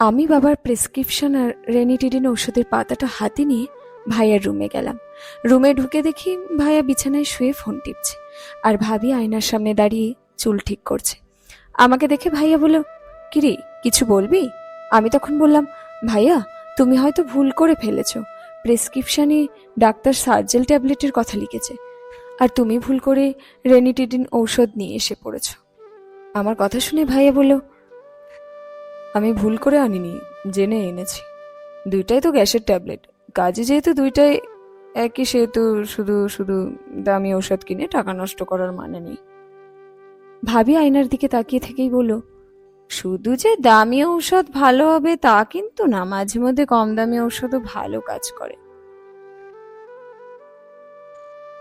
আমি বাবার প্রেসক্রিপশন আর রেনিটিডিন ওষুধের পাতাটা হাতে নিয়ে ভাইয়ার রুমে গেলাম। রুমে ঢুকে দেখি ভাইয়া বিছানায় শুয়ে ফোন টিপছে আর ভাবি আয়নার সামনে দাঁড়িয়ে চুল ঠিক করছে। আমাকে দেখে ভাইয়া বলল, কিরে, কিছু বলবি? আমি তখন বললাম, ভাইয়া, তুমি হয়তো ভুল করে ফেলেছো। প্রেসক্রিপশানে ডাক্তার সার্জেল ট্যাবলেটের কথা লিখেছে আর তুমি ভুল করে রেনিটিডিন ঔষধ নিয়ে এসে পড়েছ। আমার কথা শুনে ভাইয়া বলল আমি ভুল করে আনিনি, জেনে এনেছি। দুইটাই তো গ্যাসের ট্যাবলেট। কাজে যেহেতু দুইটাই একই, সেহেতু শুধু শুধু দামি ঔষধ কিনে টাকা নষ্ট করার মানে নেই। ভাবি আয়নার দিকে তাকিয়ে থেকেই বলো শুধু যে দামি ঔষধ ভালো হবে তা কিন্তু না, মাঝে মধ্যে কম দামি ঔষধও ভালো কাজ করে।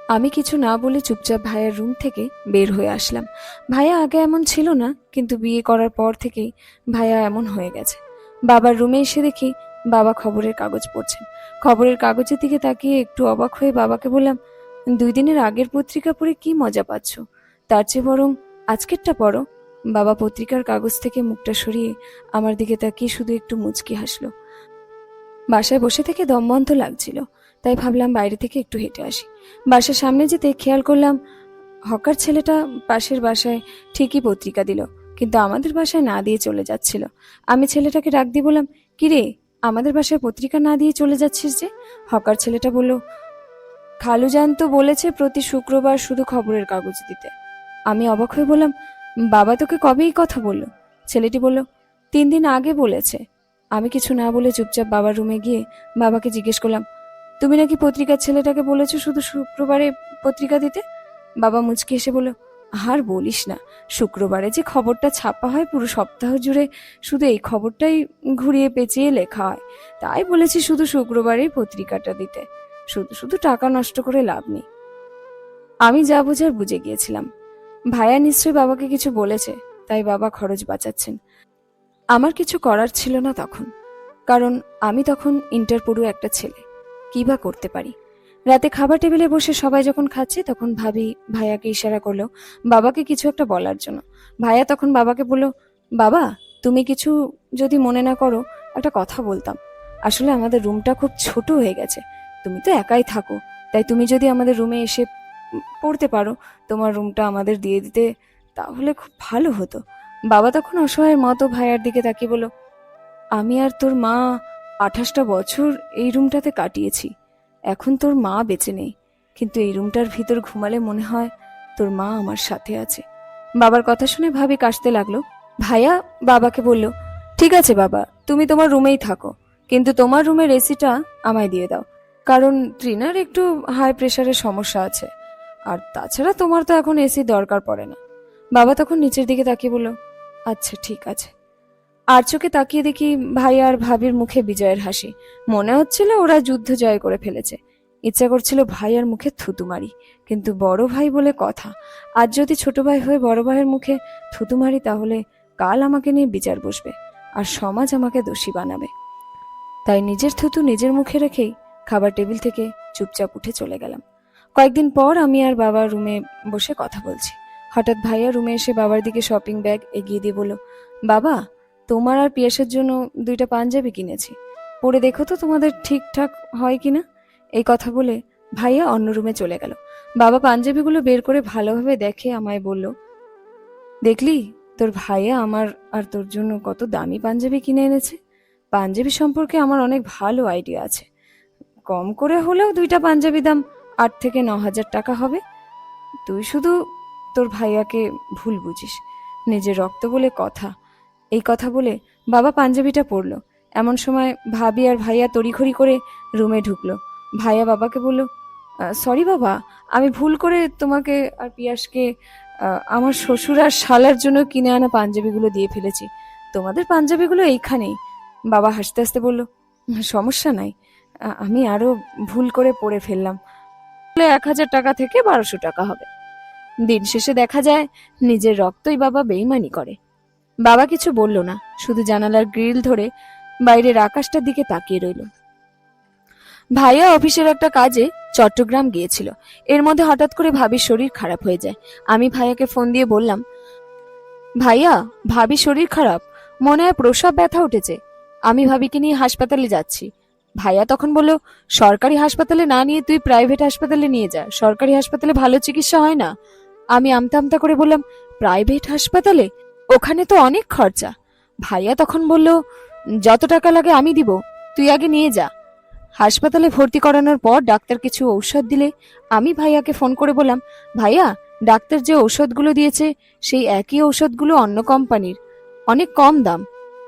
আমি কিছু না বলে চুপচাপ ভাইয়ার রুম থেকে বের হয়ে আসলাম। ভাইয়া আগে এমন ছিল না, কিন্তু বিয়ে করার পর থেকেই ভাইয়া এমন হয়ে গেছে। বাবার রুমে এসে দেখি বাবা খবরের কাগজ পড়ছেন। খবরের কাগজের দিকে তাকিয়ে একটু অবাক হয়ে বাবাকে বললাম, দুই দিনের আগের পত্রিকা পড়ে কি মজা পাচ্ছ? তার চেয়ে বরং আজকেরটা পড়ো। বাবা পত্রিকার কাগজ থেকে মুখটা সরিয়ে আমার দিকে তাকিয়ে শুধু একটু মুচকি হাসলো। বাসায় বসে থেকে দমবন্ধ লাগছিল। তাই ভাবলাম বাইরে থেকে একটু হেঁটে আসি। বাসার সামনে যেতে খেয়াল করলাম, হকার ছেলেটা পাশের বাসায় ঠিকই পত্রিকা দিল, কিন্তু আমাদের বাসায় না দিয়ে চলে যাচ্ছিল। আমি ছেলেটাকে ডাক দিয়ে বললাম, কিরে, আমাদের বাসায় পত্রিকা না দিয়ে চলে যাচ্ছিস যে? হকার ছেলেটা বলল, খালুজান তো বলেছে প্রতি শুক্রবার শুধু খবরের কাগজ দিতে। আমি অবাক হয়ে বললাম, বাবা তোকে কবেই কথা বলল? ছেলেটি বলল, তিন দিন আগে বলেছে। আমি কিছু না বলে চুপচাপ বাবার রুমে গিয়ে বাবাকে জিজ্ঞেস করলাম তুমি নাকি পত্রিকার ছেলেটাকে বলেছ শুধু শুক্রবারে পত্রিকা দিতে? বাবা মুচকি এসে বলল, আর বলিস না, শুক্রবারে যে খবরটা ছাপা হয় পুরো সপ্তাহ জুড়ে শুধু এই খবরটাই ঘুরিয়ে পেঁচিয়ে লেখা হয়। তাই বলেছি শুধু শুক্রবারেই পত্রিকাটা দিতে। শুধু শুধু টাকা নষ্ট করে লাভ নেই। আমি যা বোঝার বুঝে গিয়েছিলাম। ভাইয়া নিশ্চয়ই বাবাকে কিছু বলেছে, তাই বাবা খরচ বাঁচাচ্ছেন। আমার কিছু করার ছিল না তখন, কারণ আমি তখন ইন্টার পড়ু একটা ছেলে। কি বা করতে পারি? রাতে খাবার টেবিলে বসে সবাই যখন খাচ্ছে, তখন ভাবি, ভাইয়াকে ইশারা করল, বাবাকে কিছু একটা বলার জন্য। ভাইয়া তখন বাবাকে বলল, বাবা, তুমি কিছু যদি মনে না করো, একটা কথা বলতাম। আসলে আমাদের রুমটা খুব ছোট হয়ে গেছে। তুমি তো একাই থাকো। তাই তুমি যদি আমাদের রুমে এসে পড়তে পারো, তোমার রুমটা আমাদের দিয়ে দিতে তাহলে খুব ভালো হতো। বাবা তখন অসহায়ের মতো ভাইয়ার দিকে তাকিয়ে বলো আমি আর তোর মা আঠাশটা বছর এই রুমটাতে কাটিয়েছি। এখন তোর মা বেঁচে নেই। কিন্তু এই রুমটার ভিতর ঘুমালে মনে হয় তোর মা আমার সাথে আছে। বাবার কথা শুনে ভাবি কাশতে লাগল। ভাইয়া বাবাকে বলল, ঠিক আছে বাবা, তুমি তোমার রুমেই থাকো। কিন্তু তোমার রুমের এসিটা আমায় দিয়ে দাও। কারণ ট্রিনার একটু হাই প্রেশারের সমস্যা আছে। আর তাছাড়া তোমার তো এখন এসি দরকার পড়ে না। বাবা তখন নিচের দিকে তাকিয়ে বলল আচ্ছা ঠিক আছে। আর চোখে তাকিয়ে দেখি ভাই আর ভাবির মুখে বিজয়ের হাসি। মনে হচ্ছিল ওরা যুদ্ধ জয় করে ফেলেছে। ইচ্ছা করছিল ভাই আর মুখে থুতু মারি, কিন্তু বড় ভাই বলে কথা। আজ যদি ছোট ভাই হয়ে বড় ভাইয়ের মুখে থুতু মারি, তাহলে কাল আমাকে নিয়ে বিচার বসবে আর সমাজ আমাকে দোষী বানাবে। তাই নিজের থুতু নিজের মুখে রেখেই খাবার টেবিল থেকে চুপচাপ উঠে চলে গেলাম। কয়েকদিন পর আমি আর বাবার রুমে বসে কথা বলছি। হঠাৎ ভাইয়া রুমে এসে বাবার দিকে শপিং ব্যাগ এগিয়ে দিয়ে বলল, বাবা তোমার আর পিয়াসের জন্য দুইটা পাঞ্জাবি কিনেছি। পরে দেখো তো তোমাদের ঠিকঠাক হয় কিনা। এই কথা বলে ভাইয়া অন্য রুমে চলে গেল। বাবা পাঞ্জাবিগুলো বের করে ভালোভাবে দেখে আমায় বলল, দেখলি, তোর ভাইয়া আমার আর তোর জন্য কত দামি পাঞ্জাবি কিনে এনেছে। পাঞ্জাবি সম্পর্কে আমার অনেক ভালো আইডিয়া আছে। কম করে হলেও দুইটা পাঞ্জাবি দাম আট থেকে ন হাজার টাকা হবে। তুই শুধু তোর ভাইয়াকে ভুল বুঝিস। নিজের রক্ত বলে কথা। এই কথা বলে বাবা পাঞ্জাবিটা পরলো এমন সময় ভাবি আর ভাইয়া তড়িঘড়ি করে রুমে ঢুকলো। ভাইয়া বাবাকে বলল সরি বাবা, আমি ভুল করে তোমাকে আর পিয়াসকে আমার শ্বশুর আর শালার জন্য কিনে আনা পাঞ্জাবিগুলো দিয়ে ফেলেছি। তোমাদের পাঞ্জাবিগুলো এইখানেই। বাবা হাসতে হাসতে বলল, সমস্যা নাই। আমি আরও ভুল করে পড়ে ফেললাম। এক হাজার টাকা থেকে বারোশো টাকা হবে। দিন শেষে দেখা যায়, নিজের রক্তই বাবা বেইমানি করে। বাবা কিছু বলল না, শুধু জানালার গ্রিল ধরে বাইরের আকাশটার দিকে তাকিয়ে রইল। ভাইয়া অফিসের একটা কাজে চট্টগ্রাম গিয়েছিল। এর মধ্যে হঠাৎ করে ভাবির শরীর খারাপ হয়ে যায়। আমি ভাইয়াকে ফোন দিয়ে বললাম, ভাইয়া ভাবি শরীর খারাপ। মনে হয় প্রসব ব্যথা উঠেছে। আমি ভাবিকে নিয়ে হাসপাতালে যাচ্ছি। ভাইয়া তখন বলল, সরকারি হাসপাতালে না নিয়ে তুই প্রাইভেট হাসপাতালে নিয়ে যা। সরকারি হাসপাতালে ভালো চিকিৎসা হয় না? আমি আমতা আমতা করে বললাম, প্রাইভেট হাসপাতালে? ওখানে তো অনেক খরচা। ভাইয়া তখন বলল, যত টাকা লাগে আমি দিব, তুই আগে নিয়ে যা। হাসপাতালে ভর্তি করানোর পর ডাক্তার কিছু ঔষধ দিলে আমি ভাইয়াকে ফোন করে বললাম, ভাইয়া, ডাক্তার যে ঔষধগুলো দিয়েছে, সেই একই ঔষধগুলো অন্য কোম্পানির। অনেক কম দাম।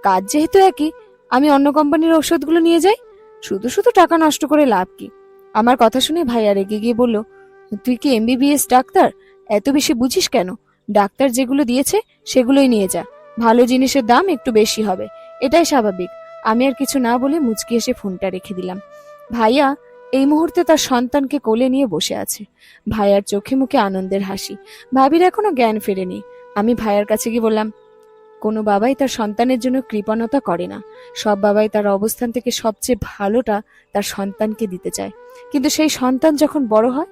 কাজ যেহেতু একই, আমি অন্য কোম্পানির ঔষধগুলো নিয়ে যাই? শুধু শুধু টাকা নষ্ট করে লাভ কি? আমার কথা শুনে ভাইয়া রেগে গিয়ে বলল, তুই কি এমবিবিএস ডাক্তার? এত বেশি বুঝিস কেন? ডাক্তার যেগুলো দিয়েছে সেগুলোই নিয়ে যা। ভালো জিনিসের দাম একটু বেশি হবে। এটাই স্বাভাবিক। আমি আর কিছু না বলে মুচকি এসে ফোনটা রেখে দিলাম। ভাইয়া, এই মুহূর্তে তার সন্তানকে কোলে নিয়ে বসে আছে। ভাইয়ার চোখে মুখে আনন্দের হাসি। ভাবির এখনও জ্ঞান ফেরেনি। আমি ভাইয়ার কাছে গিয়ে বললাম, কোনো বাবাই তার সন্তানের জন্য কৃপণতা করে না। সব বাবাই তার অবস্থান থেকে সবচেয়ে ভালোটা তার সন্তানকে দিতে চায়। কিন্তু সেই সন্তান যখন বড় হয়,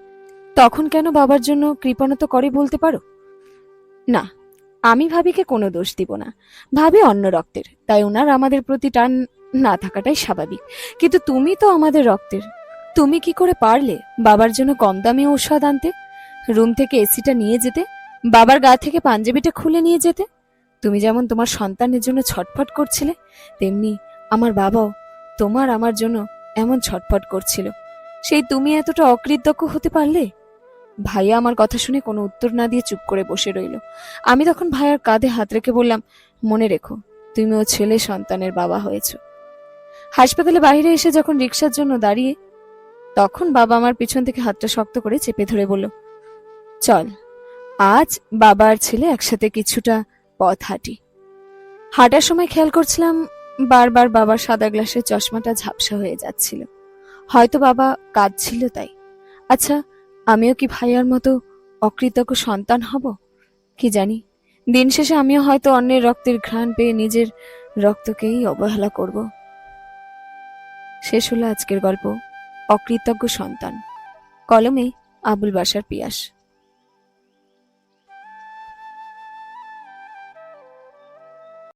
তখন কেন বাবার জন্য কৃপণতা করে বলতে পারো? না, আমি ভাবিকে কোনো দোষ দিব না। ভাবি অন্য রক্তের, তাই ওনার আমাদের প্রতি টান না থাকাটাই স্বাভাবিক। কিন্তু তুমি তো আমাদের রক্তের। তুমি কি করে পারলে বাবার জন্য কম দামি ঔষধ আনতে? রুম থেকে এসিটা নিয়ে যেতে? বাবার গা থেকে পাঞ্জাবিটা খুলে নিয়ে যেতে? তুমি যেমন তোমার সন্তানের জন্য ছটফট করছিলে, তেমনি আমার বাবাও তোমার আমার জন্য এমন ছটফট করছিল। সেই তুমি এতটা অকৃতজ্ঞ হতে পারলে? ভাইয়া আমার কথা শুনে কোনো উত্তর না দিয়ে চুপ করে বসে রইল। আমি তখন ভাইয়ার কাঁধে হাত রেখে বললাম, মনে রেখো, তুমি ও ছেলে সন্তানের বাবা হয়েছ। হাসপাতালে বাইরে এসে যখন রিক্সার জন্য দাঁড়িয়ে, তখন বাবা আমার পিছন থেকে হাতটা শক্ত করে চেপে ধরে বলল, চল, আজ বাবা আর ছেলে একসাথে কিছুটা পথ হাঁটি। হাঁটার সময় খেয়াল করছিলাম বারবার বাবার সাদা গ্লাসের চশমাটা ঝাপসা হয়ে যাচ্ছিল। হয়তো বাবা কাঁদছিল তাই। আচ্ছা আমিও কি ভাইয়ার মতো অকৃতজ্ঞ সন্তান হব? কি জানি। দিন শেষে আমিও হয়তো অন্যের রক্তের ঘ্রাণ পেয়ে নিজের রক্তকেই অবহেলা করব। শেষ হলো আজকের গল্প, অকৃতজ্ঞ সন্তান। কলমে আবুল বাসার পিয়াস।